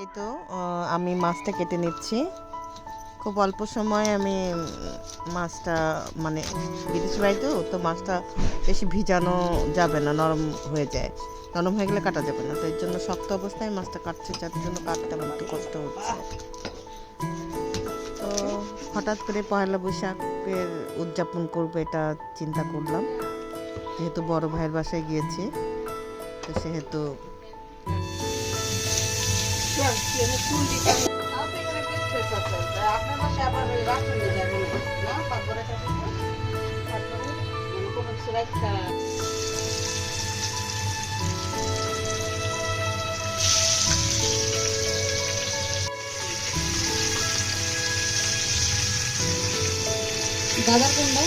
এই তো আমি মাছটা কেটে নিচ্ছি। খুব অল্প সময় আমি মাছটা মানে বিদেশ বাড়ি তো তো মাছটা বেশি ভিজানো যাবে না, নরম হয়ে যায়। নরম হয়ে গেলে কাটা যাবে না। তো এর জন্য শক্ত অবস্থায় মাছটা কাটছে, যার জন্য কাটতে আমার একটু কষ্ট হচ্ছে। হঠাৎ করে পয়লা বৈশাখের উদযাপন করব এটা চিন্তা করলাম। যেহেতু বড় ভাইয়ের বাসায় গিয়েছি, তো সেহেতু আপনার দাদা কোনটা?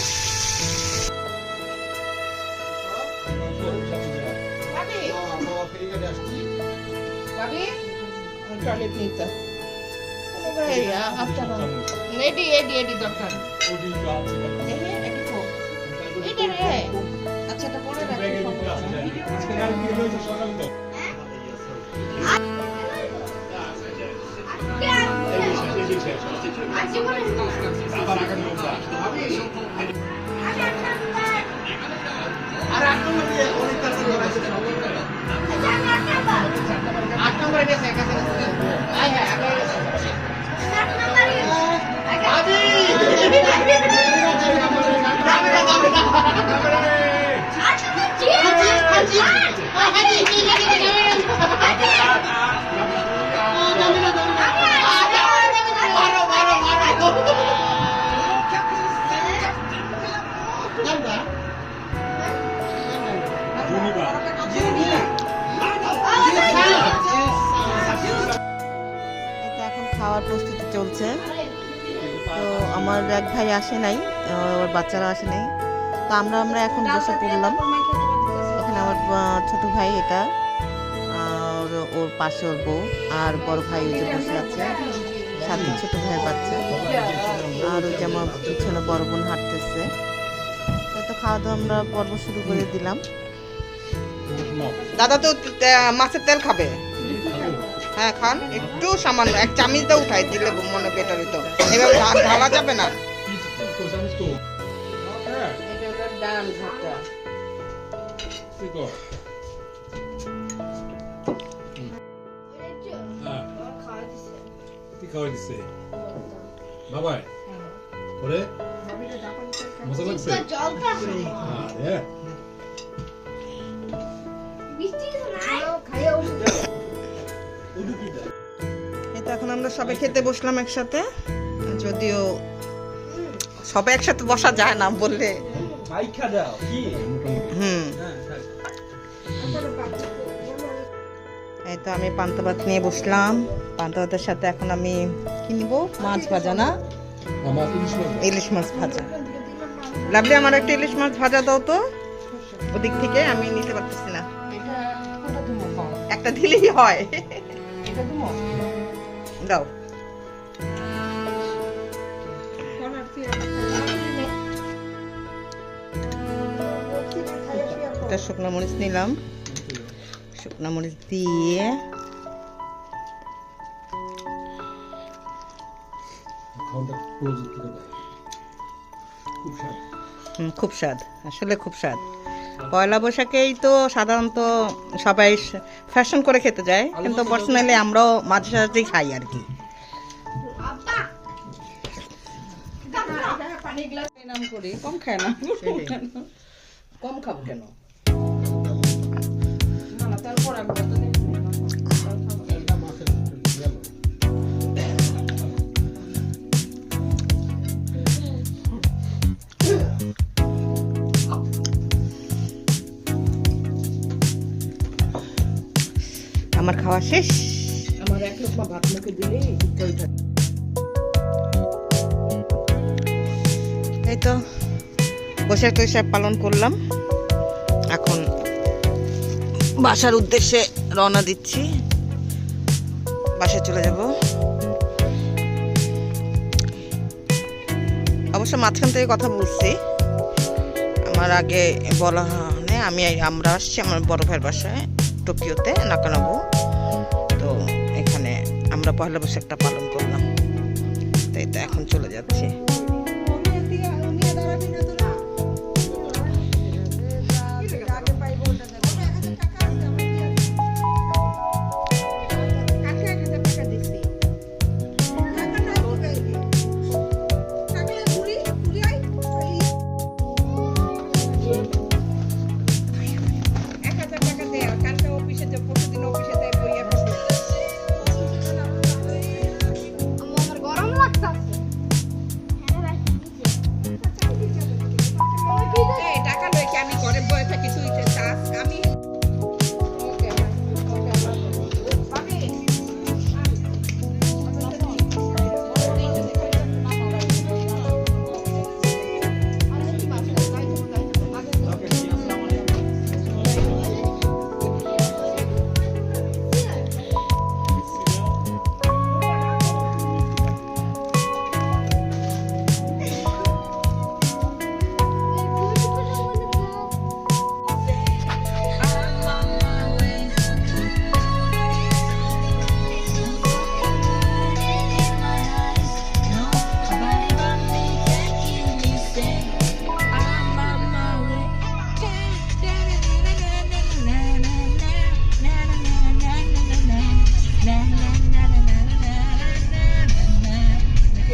টয়লেট নিতে এডি এডি এডি দরকার। এটা রে। আচ্ছা এটা পরে রাখি খাওয়ার প্রস্তুতি চলছে। তো আমার এক ভাই আসে নাই ওর বাচ্চারা আসে নাই। তো আমরা আমরা এখন বসে পড়লাম। এখানে আমার ছোট ভাই এটা আর ওর পাশে ওর বউ আর বড় ভাই ওই যে বসে আছে। সাথে ছোট ভাইয়ের বাচ্চা। আর ওই যে আমার পিছনে বড় বোন হাঁটতেছে। তো খাওয়া দাওয়া আমরা পর্ব শুরু করে দিলাম। দাদা তো মাছের তেল খাবে? হ্যাঁ খান একটু সামান্য এক চামিচ দিয়ে উঠাই দিলে মনে বেটার হইতো এভাবে ঢা- ঢালা যাবে না। বাবাই ওরে মজা লাগছে জলটা আরে তো এখন আমরা সবাই খেতে বসলাম একসাথে। যদিও সবাই একসাথে বসা যায় না বললে। মাইখা দাও কি? হুম। এই তো আমি পান্তা ভাত নিয়ে বসলাম। পান্তা ভাতের সাথে এখন আমি কি নিব? মাছ ভাজা না? ইলিশ মাছ ভাজা। লাভলি আমার একটা ইলিশ মাছ ভাজা দাও তো। ওদিক থেকে আমি নিতে পারতেছি না। এটা একটা দিলেই হয়। এটা তুমি দাও। একটা শুকনো মরিচ নিলাম। শুকনো মরিচ দিয়ে খুব স্বাদ। আসলে খুব স্বাদ। পয়লা বৈশাখেই তো সাধারণত সবাই ফ্যাশন করে খেতে যায় কিন্তু পার্সোনালি আমরাও মাঝে সাঝেই খাই আর কি। কম খায় না। কম খাব কেন? তারপর খাওয়া শেষ। আমার এক লোকমা ভাত মুখে দিলেই থাকে এই তো বৈশাখ তৈশাখ পালন করলাম। এখন বাসার উদ্দেশ্যে রওনা দিচ্ছি। বাসায় চলে যাব। অবশ্য মাঝখান থেকে কথা বলছি। আমার আগে বলা হয় আমি আমরা আসছি আমার বড় ভাইয়ের বাসায় টোকিওতে নাকানাবু। আমরা পয়লা বৈশাখটা পালন করলাম। তাই তো এখন চলে যাচ্ছি।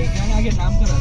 एक आगे नाम करा